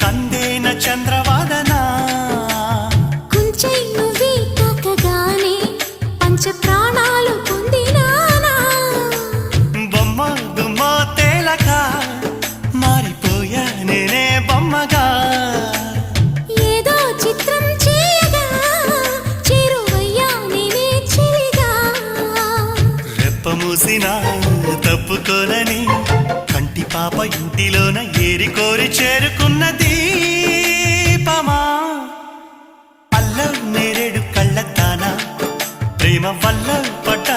కందేన చంద్రవాదనా? కొంచెం నువ్వే తాకగానే పంచ ప్రాణాలు పొందినానా? బొమ్మ దుమ్మ తేలక మారిపోయా నేనే బొమ్మగా. ఏదో చిత్రం చేయగా చేరువయ్యా నేనే చెలిగా రెప్ప మూసిన తప్పుకోనని కంటి పాప ఇంటిలోన ఏరి కోరి చేరుకున్న అల్లం నేరేడు కళ్ళతానా ప్రేమ వల్ల పట్టాను